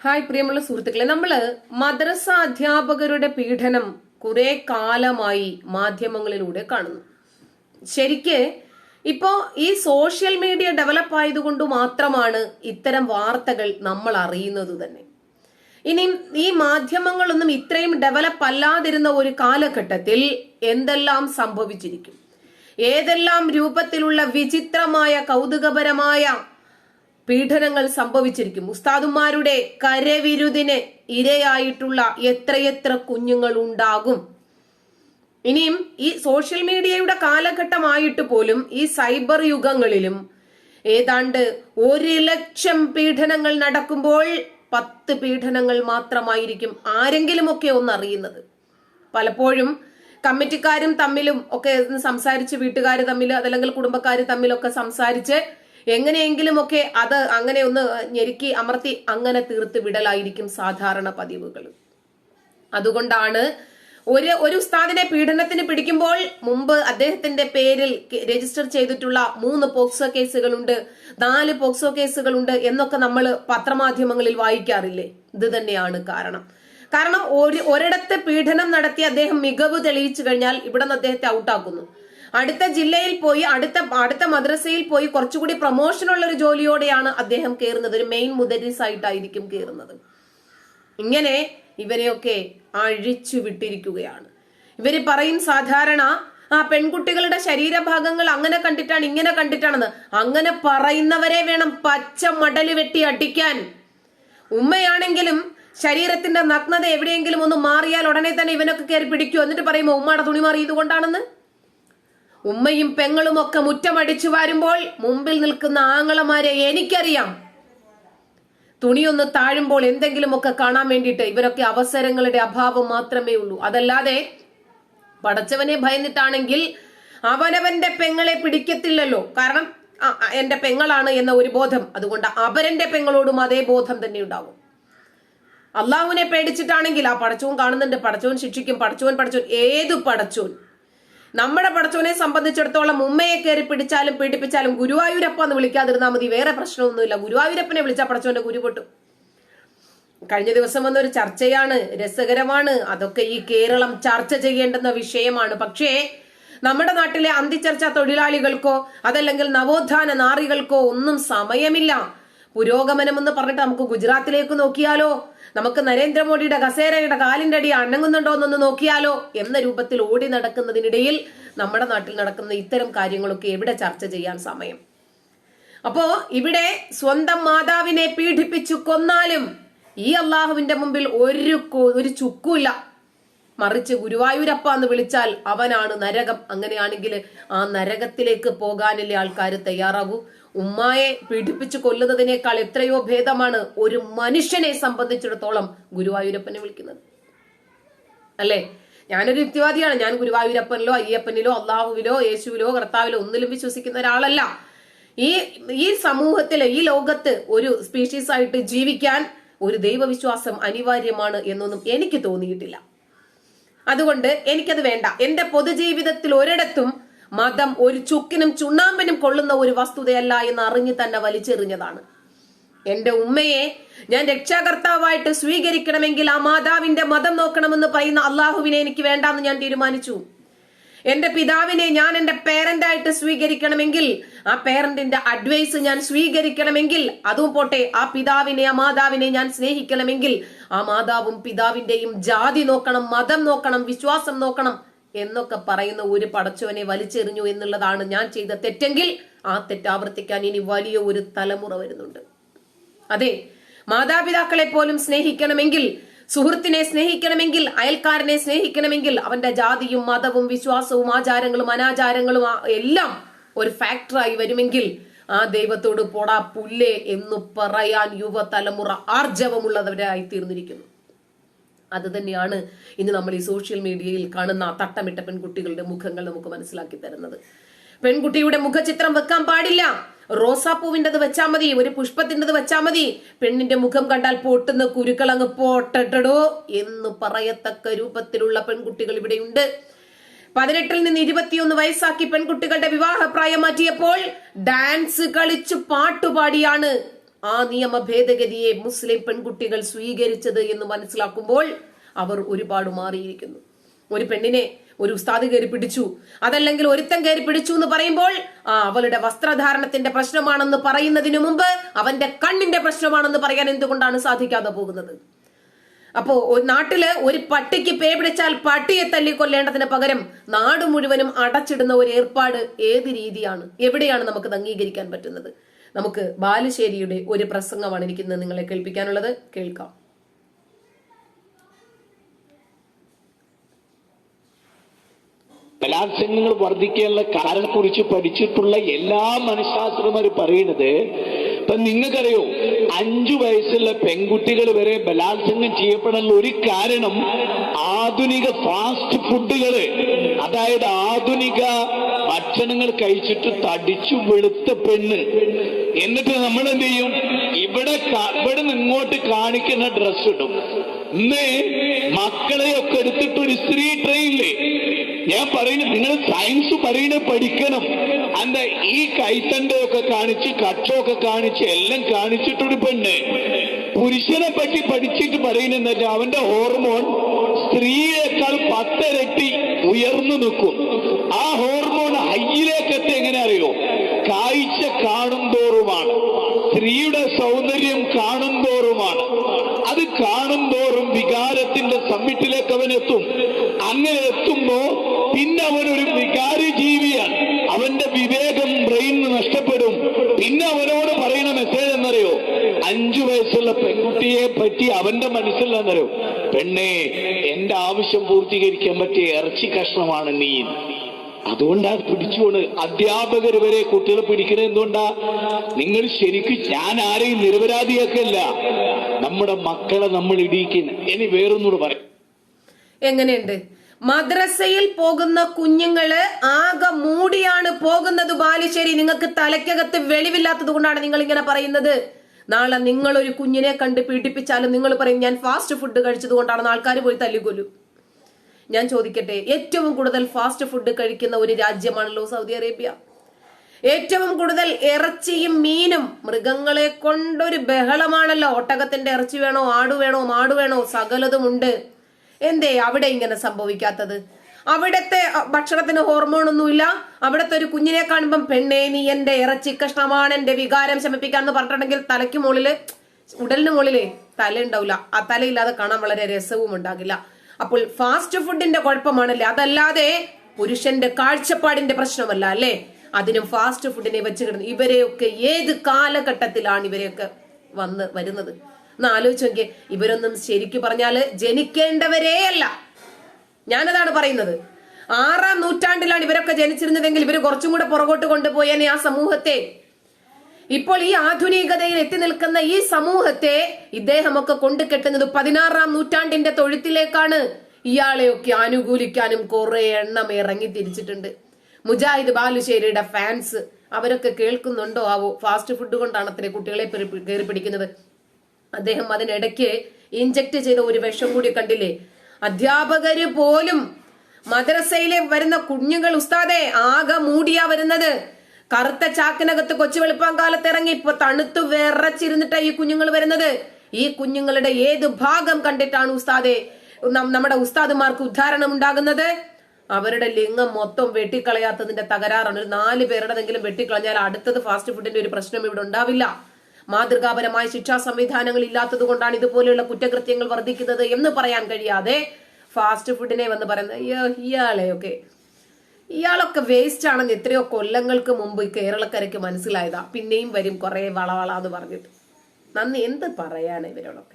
Hi പ്രിയമുള്ള സുഹൃത്തുക്കളെ നമ്മൾ മദ്രസ അധ്യാപകരുടെ പീഡനം കുറെ കാലമായി മാധ്യമങ്ങളിലൂടെ കാണുന്നു. ശരിക്ക് ഇപ്പോ ഈ സോഷ്യൽ മീഡിയ ഡെവലപ്പ് ആയതുകൊണ്ട് മാത്രമാണ് ഇത്തരം വാർത്തകൾ നമ്മൾ അറിയുന്നത് തന്നെ. ഇനിയും ഈ മാധ്യമങ്ങളൊന്നും ഇത്രയും ഡെവലപ്പ് അല്ലാതിരുന്ന ഒരു കാലഘട്ടത്തിൽ എന്തെല്ലാം സംഭവിച്ചിരിക്കും? ഏതെല്ലാം രൂപത്തിലുള്ള വിചിത്രമായ കൗതുകപരമായ പീഡനങ്ങൾ സംഭവിച്ചിരിക്കും. ഉസ്താദുമാരുടെ കരവിരുതിന് ഇരയായിട്ടുള്ള എത്രയെത്ര കുഞ്ഞുങ്ങൾ ഉണ്ടാകും. ഇനിയും ഈ സോഷ്യൽ മീഡിയയുടെ കാലഘട്ടമായിട്ട് പോലും ഈ സൈബർ യുഗങ്ങളിലും ഏതാണ്ട് ഒരു ലക്ഷം പീഡനങ്ങൾ നടക്കുമ്പോൾ പത്ത് പീഡനങ്ങൾ മാത്രമായിരിക്കും ആരെങ്കിലുമൊക്കെ ഒന്ന് അറിയുന്നത് പലപ്പോഴും കമ്മിറ്റിക്കാരും തമ്മിലും ഒക്കെ സംസാരിച്ച് വീട്ടുകാർ തമ്മിൽ അതല്ലെങ്കിൽ കുടുംബക്കാർ തമ്മിലൊക്കെ സംസാരിച്ച് എങ്ങനെയെങ്കിലും ഒക്കെ അത് അങ്ങനെ ഒന്ന് ഞെരുക്കി അമർത്തി അങ്ങനെ തീർത്ത് വിടലായിരിക്കും സാധാരണ പതിവുകൾ. അതുകൊണ്ടാണ് ഒരു ഒരു ഉസ്താദിനെ പീഡനത്തിന് പിടിക്കുമ്പോൾ മുമ്പ് അദ്ദേഹത്തിന്റെ പേരിൽ രജിസ്റ്റർ ചെയ്തിട്ടുള്ള മൂന്ന് പോക്സോ കേസുകളുണ്ട് നാല് പോക്സോ കേസുകളുണ്ട് എന്നൊക്കെ നമ്മൾ പത്രമാധ്യമങ്ങളിൽ വായിക്കാറില്ലേ? ഇത് തന്നെയാണ് കാരണം. കാരണം ഒരു ഒരിടത്ത് പീഡനം നടത്തി അദ്ദേഹം മികവ് തെളിയിച്ചു കഴിഞ്ഞാൽ ഇവിടെ നിന്ന് അദ്ദേഹത്തെ ഔട്ടാക്കുന്നു. അടുത്ത ജില്ലയിൽ പോയി അടുത്ത അടുത്ത മദ്രസയിൽ പോയി കുറച്ചുകൂടി പ്രൊമോഷനുള്ള ഒരു ജോലിയോടെയാണ് അദ്ദേഹം കയറുന്നത്. ഒരു മെയിൻ മുദരിസ് ആയിട്ടായിരിക്കും കയറുന്നത്. ഇങ്ങനെ ഇവരെയൊക്കെ അഴിച്ചു വിട്ടിരിക്കുകയാണ്. ഇവർ പറയും സാധാരണ ആ പെൺകുട്ടികളുടെ ശരീരഭാഗങ്ങൾ അങ്ങനെ കണ്ടിട്ടാണ് ഇങ്ങനെ കണ്ടിട്ടാണെന്ന്. അങ്ങനെ പറയുന്നവരെ വേണം പച്ച മടൽ വെട്ടി അടിക്കാൻ. ഉമ്മയാണെങ്കിലും ശരീരത്തിന്റെ നഗ്നത എവിടെയെങ്കിലും ഒന്ന് മാറിയാൽ ഉടനെ തന്നെ ഇവനൊക്കെ കയറി പിടിക്കൂ. എന്നിട്ട് പറയുമ്പോ ഉമ്മയുടെ തുണി മാറിയത് കൊണ്ടാണെന്ന് ഉമ്മയും പെങ്ങളും ഒക്കെ മുറ്റമടിച്ചു വരുമ്പോൾ മുമ്പിൽ നിൽക്കുന്ന ആങ്ങളമാരെ എനിക്കറിയാം. തുണിയൊന്ന് താഴുമ്പോൾ എന്തെങ്കിലുമൊക്കെ കാണാൻ വേണ്ടിയിട്ട് ഇവരൊക്കെ അവസരങ്ങളുടെ അഭാവം മാത്രമേ ഉള്ളൂ. അതല്ലാതെ പടച്ചവനെ ഭയന്നിട്ടാണെങ്കിൽ അവനവന്റെ പെങ്ങളെ പിടിക്കത്തില്ലല്ലോ. കാരണം എന്റെ പെങ്ങളാണ് എന്ന ഒരു ബോധം. അതുകൊണ്ട് അവരന്റെ പെങ്ങളോടും അതേ ബോധം തന്നെ ഉണ്ടാവും അള്ളാഹുവിനെ പേടിച്ചിട്ടാണെങ്കിൽ ആ പടച്ചോൻ കാണുന്നുണ്ട്. പടച്ചവൻ ശിക്ഷിക്കും. പടച്ചവൻ പടച്ചവൻ ഏത് പടച്ചോൻ? നമ്മുടെ പടച്ചോനെ സംബന്ധിച്ചിടത്തോളം ഉമ്മയെ കയറി പിടിച്ചാലും പീഡിപ്പിച്ചാലും ഗുരുവായൂരപ്പ എന്ന് വിളിക്കാതിരുന്നാൽ മതി. വേറെ പ്രശ്നമൊന്നുമില്ല. ഗുരുവായൂരപ്പനെ വിളിച്ചാൽ പടച്ചവന്റെ ഗുരു പൊട്ടും. കഴിഞ്ഞ ദിവസം വന്ന ഒരു ചർച്ചയാണ്. രസകരമാണ്. അതൊക്കെ ഈ കേരളം ചർച്ച ചെയ്യേണ്ടുന്ന വിഷയമാണ്. പക്ഷേ നമ്മുടെ നാട്ടിലെ അന്തിച്ചർച്ച തൊഴിലാളികൾക്കോ അതല്ലെങ്കിൽ നവോത്ഥാന നാറികൾക്കോ ഒന്നും സമയമില്ല. പുരോഗമനം എന്ന് പറഞ്ഞിട്ട് നമുക്ക് ഗുജറാത്തിലേക്ക് നോക്കിയാലോ? നമുക്ക് നരേന്ദ്രമോദിയുടെ കസേരയുടെ കാലിന്റെ അടി അണങ്ങുന്നുണ്ടോ എന്നൊന്ന് നോക്കിയാലോ? എന്ന രൂപത്തിൽ ഓടി നടക്കുന്നതിനിടയിൽ നമ്മുടെ നാട്ടിൽ നടക്കുന്ന ഇത്തരം കാര്യങ്ങളൊക്കെ എവിടെ ചർച്ച ചെയ്യാൻ സമയം? അപ്പോ ഇവിടെ സ്വന്തം മാതാവിനെ പീഡിപ്പിച്ചു കൊന്നാലും ഈ അള്ളാഹുവിന്റെ മുമ്പിൽ ഒരു ഒരു ചുക്കുമില്ല. മറിച്ച് ഗുരുവായൂരപ്പ എന്ന് വിളിച്ചാൽ അവനാണ് നരകം. അങ്ങനെയാണെങ്കിൽ ആ നരകത്തിലേക്ക് പോകാനല്ലേ ആൾക്കാർ തയ്യാറാകൂ? ഉമ്മായെ പീഡിപ്പിച്ചു കൊല്ലുന്നതിനേക്കാൾ എത്രയോ ഭേദമാണ് ഒരു മനുഷ്യനെ സംബന്ധിച്ചിടത്തോളം ഗുരുവായൂരപ്പനെ വിളിക്കുന്നത്. അല്ലേ? ഞാനൊരു യുക്തിവാദിയാണ്. ഞാൻ ഗുരുവായൂരപ്പനിലോ അയ്യപ്പനിലോ അള്ളാഹുവിലോ യേശുവിലോ കർത്താവിലോ ഒന്നിലും വിശ്വസിക്കുന്ന ഒരാളല്ല. ഈ ഈ സമൂഹത്തിൽ ഈ ലോകത്ത് ഒരു സ്പീഷീസ് ആയിട്ട് ജീവിക്കാൻ ഒരു ദൈവവിശ്വാസം അനിവാര്യമാണ് എന്നൊന്നും എനിക്ക് തോന്നിയിട്ടില്ല. അതുകൊണ്ട് എനിക്കത് വേണ്ട. എന്റെ പൊതുജീവിതത്തിൽ ഒരിടത്തും മതം ഒരു ചുക്കിനും ചുണ്ണാമ്പിനും കൊള്ളുന്ന ഒരു വസ്തുതയല്ല എന്ന് അറിഞ്ഞു തന്നെ വലിച്ചെറിഞ്ഞതാണ്. എന്റെ ഉമ്മയെ ഞാൻ രക്ഷാകർത്താവായിട്ട് സ്വീകരിക്കണമെങ്കിൽ ആ മാതാവിന്റെ മതം നോക്കണമെന്ന് പറയുന്ന അള്ളാഹുവിനെ എനിക്ക് വേണ്ടാന്ന് ഞാൻ തീരുമാനിച്ചു. എന്റെ പിതാവിനെ ഞാൻ എന്റെ പേരന്റായിട്ട് സ്വീകരിക്കണമെങ്കിൽ ആ പേരന്റിന്റെ അഡ്വൈസ് ഞാൻ സ്വീകരിക്കണമെങ്കിൽ അതും പോട്ടെ ആ പിതാവിനെ ആ മാതാവിനെ ഞാൻ സ്നേഹിക്കണമെങ്കിൽ ആ മാതാവും പിതാവിന്റെയും ജാതി നോക്കണം മതം നോക്കണം വിശ്വാസം നോക്കണം. എന്നൊക്കെ പറയുന്ന ഒരു പടച്ചവനെ വലിച്ചെറിഞ്ഞു എന്നുള്ളതാണ് ഞാൻ ചെയ്ത തെറ്റെങ്കിൽ ആ തെറ്റാവർത്തിക്കാൻ ഇനി വലിയ ഒരു തലമുറ വരുന്നുണ്ട്. അതെ മാതാപിതാക്കളെ പോലും സ്നേഹിക്കണമെങ്കിൽ സുഹൃത്തിനെ സ്നേഹിക്കണമെങ്കിൽ അയൽക്കാരനെ സ്നേഹിക്കണമെങ്കിൽ അവന്റെ ജാതിയും മതവും വിശ്വാസവും ആചാരങ്ങളും അനാചാരങ്ങളും എല്ലാം ഒരു ഫാക്ടറായി വരുമെങ്കിൽ ആ ദൈവത്തോട് പോടാ പുല്ലേ എന്ന് പറയാൻ യുവതലമുറ ആർജവമുള്ളവരായി തീർന്നിരിക്കുന്നു. അത് തന്നെയാണ് ഇന്ന് നമ്മൾ ഈ സോഷ്യൽ മീഡിയയിൽ കാണുന്ന തട്ടമിട്ട പെൺകുട്ടികളുടെ മുഖങ്ങൾ നമുക്ക് മനസ്സിലാക്കി തരുന്നത്. പെൺകുട്ടിയുടെ മുഖചിത്രം വെക്കാൻ പാടില്ല. റോസാപ്പൂവിന്റെത് വെച്ചാൽ മതി ഒരു പുഷ്പത്തിന്റെത് വെച്ചാൽ മതി. പെണ്ണിന്റെ മുഖം കണ്ടാൽ പൊട്ടുന്ന കുരുക്കളങ്ങ് പോട്ടടോ എന്ന് പറയത്തക്ക രൂപത്തിലുള്ള പെൺകുട്ടികൾ ഇവിടെയുണ്ട്. പതിനെട്ടിൽ നിന്ന് ഇരുപത്തിയൊന്ന് വയസ്സാക്കി പെൺകുട്ടികളുടെ വിവാഹപ്രായം മാറ്റിയപ്പോൾ ഡാൻസ് കളിച്ച് പാട്ടുപാടിയാണ് ആ നിയമ ഭേദഗതിയെ മുസ്ലിം പെൺകുട്ടികൾ സ്വീകരിച്ചത് എന്ന് മനസ്സിലാക്കുമ്പോൾ അവർ ഒരുപാട് മാറിയിരിക്കുന്നു. ഒരു പെണ്ണിനെ ഒരു ഉസ്താദ് കയറി പിടിച്ചു. അതല്ലെങ്കിൽ ഒരുത്തൻ കയറി പിടിച്ചു എന്ന് പറയുമ്പോൾ ആ അവളുടെ വസ്ത്രധാരണത്തിന്റെ പ്രശ്നമാണെന്ന് പറയുന്നതിനു മുമ്പ് അവന്റെ കണ്ണിന്റെ പ്രശ്നമാണെന്ന് പറയാൻ എന്തുകൊണ്ടാണ് സാധിക്കാതെ പോകുന്നത്? അപ്പോ നാട്ടിൽ ഒരു പട്ടിക്ക് പേ പിടിച്ചാൽ പട്ടിയെ തല്ലിക്കൊല്ലേണ്ടതിന് പകരം നാട് മുഴുവനും അടച്ചിടുന്ന ഒരു ഏർപ്പാട് ഏത് രീതിയാണ്? എവിടെയാണ് നമുക്ക് അംഗീകരിക്കാൻ പറ്റുന്നത്? നമുക്ക് ബാലുശ്ശേരിയുടെ ഒരു പ്രസംഗമാണ് എനിക്കിന്ന് നിങ്ങളെ കേൾപ്പിക്കാനുള്ളത്. കേൾക്കാം. ബലാത്സംഗങ്ങൾ വർദ്ധിക്കാനുള്ള കാരണം കുറിച്ച് പഠിച്ചിട്ടുള്ള എല്ലാ മനഃശാസ്ത്രമാര് പറയുന്നത് ഇപ്പൊ നിങ്ങൾക്കറിയോ അഞ്ചു വയസ്സുള്ള പെൺകുട്ടികൾ വരെ ബലാത്സംഗം ചെയ്യപ്പെടാനുള്ള ഒരു കാരണം ആധുനിക ഫാസ്റ്റ് ഫുഡുകൾ അതായത് ആധുനിക ഭക്ഷണങ്ങൾ കഴിച്ചിട്ട് തടിച്ചു വെളുത്ത പെണ്ണ്. എന്നിട്ട് നമ്മൾ എന്ത് ചെയ്യും ഇവിടെ ഇവിടെ നിന്ന് ഇങ്ങോട്ട് കാണിക്കുന്ന ഡ്രസ് ഇടും. ഇന്ന് മക്കളെയൊക്കെ എടുത്തിട്ട് ഒരു സ്ത്രീ ട്രെയിനില്ലേ? ഞാൻ പറയുന്നത് നിങ്ങൾ സയൻസ് പറയുന്നത് പഠിക്കണം. അല്ല ഈ കൈത്തണ്ടയൊക്കെ കാണിച്ച് കക്ഷമൊക്കെ കാണിച്ച് എല്ലാം കാണിച്ചിട്ടൊരു പെണ്ണ്. പുരുഷനെ പറ്റി പഠിച്ചിട്ട് പറയുന്നത് അവന്റെ ഹോർമോൺ സ്ത്രീയേക്കാൾ പത്തരട്ടി ഉയർന്നു നിൽക്കും. ആ ഹോർമോൺ പിന്നെ അവനോട് പറയുന്ന മെസ്സേജ് എന്നറിയോ അഞ്ചു വയസ്സുള്ള പെൺകുട്ടിയെ പറ്റി അവന്റെ മനസ്സിൽ എന്നറിയോ പെണ്ണേ എന്റെ ആവശ്യം പൂർത്തീകരിക്കാൻ പറ്റിയ ഇറച്ചി കഷ്ണമാണ് നീ. അതുകൊണ്ടാ പിടിച്ചുകൊണ്ട് അധ്യാപകർ വരെ കുട്ടികളെ പിടിക്കുന്നത് എന്തുകൊണ്ടാ? നിങ്ങൾ ശരിക്കും ഞാൻ ആരെയും നിരപരാധിയാക്കല്ല. നമ്മുടെ മക്കളെ നമ്മൾ ഇടിയിക്കുന്നു. ഇനി വേറൊന്നുകൂടെ പറയാം. എങ്ങനെയുണ്ട്? മദ്രസയിൽ പോകുന്ന കുഞ്ഞുങ്ങൾ ആകെ മൂടിയാണ് പോകുന്നത് ബാലുശ്ശേരി. നിങ്ങൾക്ക് തലയ്ക്കകത്ത് വെളിവില്ലാത്തത് കൊണ്ടാണ് നിങ്ങൾ ഇങ്ങനെ പറയുന്നത്. നാളെ നിങ്ങൾ ഒരു കുഞ്ഞിനെ കണ്ട് പീഡിപ്പിച്ചാലും നിങ്ങൾ പറയും ഞാൻ ഫാസ്റ്റ് ഫുഡ് കഴിച്ചത് കൊണ്ടാണെന്ന് ആൾക്കാർ പോയി തല്ലിക്കൊല്ലും. ഞാൻ ചോദിക്കട്ടെ ഏറ്റവും കൂടുതൽ ഫാസ്റ്റ് ഫുഡ് കഴിക്കുന്ന ഒരു രാജ്യമാണല്ലോ സൗദി അറേബ്യ. ഏറ്റവും കൂടുതൽ ഇറച്ചിയും മീനും മൃഗങ്ങളെ കൊണ്ടൊരു ബഹളമാണല്ലോ. ഒട്ടകത്തിന്റെ ഇറച്ചി വേണോ ആട് വേണോ മാട് വേണോ സകലതുമുണ്ട്. എന്തേ അവിടെ ഇങ്ങനെ സംഭവിക്കാത്തത്? അവിടത്തെ ഭക്ഷണത്തിന് ഹോർമോൺ ഒന്നുമില്ല. അവിടത്തെ ഒരു കുഞ്ഞിനെ കാണുമ്പം പെണ്ണേ നീ എന്റെ ഇറച്ചി കഷ്ണമാണ് എന്റെ വികാരം ശമിപ്പിക്കാന്ന് പറഞ്ഞിട്ടുണ്ടെങ്കിൽ തലയ്ക്ക് മുകളിൽ ഉടലിന് മുകളിൽ തല ഉണ്ടാവില്ല. ആ തലയില്ലാതെ കാണാൻ വളരെ രസവും ഉണ്ടാകില്ല. അപ്പോൾ ഫാസ്റ്റ് ഫുഡിന്റെ കുഴപ്പമാണല്ലേ? അതല്ലാതെ പുരുഷന്റെ കാഴ്ചപ്പാടിന്റെ പ്രശ്നമല്ല അല്ലേ? അതിനും ഫാസ്റ്റ് ഫുഡിനെ വെച്ച് കിടന്നു ഇവരെയൊക്കെ ഏത് കാലഘട്ടത്തിലാണ് ഇവരെയൊക്കെ വന്ന് വരുന്നത്? ഒന്ന് ആലോചിച്ച് നോക്കിയേ. ഇവരൊന്നും ശരിക്കു പറഞ്ഞാൽ ജനിക്കേണ്ടവരേ അല്ല ഞാനതാണ് പറയുന്നത്. ആറാം നൂറ്റാണ്ടിലാണ് ഇവരൊക്കെ ജനിച്ചിരുന്നതെങ്കിൽ ഇവർ കുറച്ചും കൂടെ പുറകോട്ട് കൊണ്ടുപോയേനെ ആ സമൂഹത്തെ. ഇപ്പോൾ ഈ ആധുനികതയിൽ എത്തി നിൽക്കുന്ന ഈ സമൂഹത്തെ ഇദ്ദേഹമൊക്കെ കൊണ്ടു കെട്ടുന്നത് പതിനാറാം നൂറ്റാണ്ടിന്റെ തൊഴുത്തിലേക്കാണ്. ഇയാളെയൊക്കെ അനുകൂലിക്കാനും കുറെ എണ്ണം ഇറങ്ങി തിരിച്ചിട്ടുണ്ട്. മുജാഹിദ് ബാലുശ്ശേരിയുടെ ഫാൻസ് അവരൊക്കെ കേൾക്കുന്നുണ്ടോ? ആവോ? ഫാസ്റ്റ് ഫുഡ് കൊണ്ടാണ് അത്രേ കുട്ടികളെ കയറി പിടിക്കുന്നത്. അദ്ദേഹം അതിനിടയ്ക്ക് ഇഞ്ചക്ട് ചെയ്ത ഒരു വിഷം കൂടി കണ്ടില്ലേ? അധ്യാപകര് പോലും മദ്രസയിലെ വരുന്ന കുഞ്ഞുങ്ങൾ ഉസ്താദെ ആകെ മൂടിയാ വരുന്നത്. കറുത്ത ചാക്കിനകത്ത് കൊച്ചു വെളുപ്പാൻ കാലത്ത് ഇറങ്ങി ഇപ്പൊ തണുത്തു വിറച്ചിരുന്നിട്ടാ ഈ കുഞ്ഞുങ്ങൾ വരുന്നത്. ഈ കുഞ്ഞുങ്ങളുടെ ഏത് ഭാഗം കണ്ടിട്ടാണ് ഉസ്താദെ നമ്മുടെ ഉസ്താദുമാർക്ക് ഉദ്ധാരണം ഉണ്ടാകുന്നത്? അവരുടെ ലിംഗം മൊത്തം വെട്ടിക്കളയാത്തതിന്റെ തകരാറാണ്. ഒരു നാല് പേരുടെതെങ്കിലും വെട്ടിക്കളഞ്ഞാൽ അടുത്തത് ഫാസ്റ്റ് ഫുഡിന്റെ ഒരു പ്രശ്നം ഇവിടെ ഉണ്ടാവില്ല. മാതൃകാപരമായ ശിക്ഷാ സംവിധാനങ്ങൾ ഇല്ലാത്തത് കൊണ്ടാണ് ഇതുപോലെയുള്ള കുറ്റകൃത്യങ്ങൾ വർദ്ധിക്കുന്നത് എന്ന് പറയാൻ കഴിയാതെ ഫാസ്റ്റ് ഫുഡിനെ വന്ന് പറയുന്നത് അയ്യോ ഇയാളെയൊക്കെ ഇയാളൊക്കെ വേസ്റ്റ് ആണെന്ന് എത്രയോ കൊല്ലങ്ങൾക്ക് മുമ്പ് കേരളക്കരയ്ക്ക് മനസ്സിലായതാ. പിന്നെയും വരും കുറെ വളവള എന്ന് പറഞ്ഞിട്ട്. നന്ദി എന്ത് പറയാനാ ഇവരോടൊക്കെ?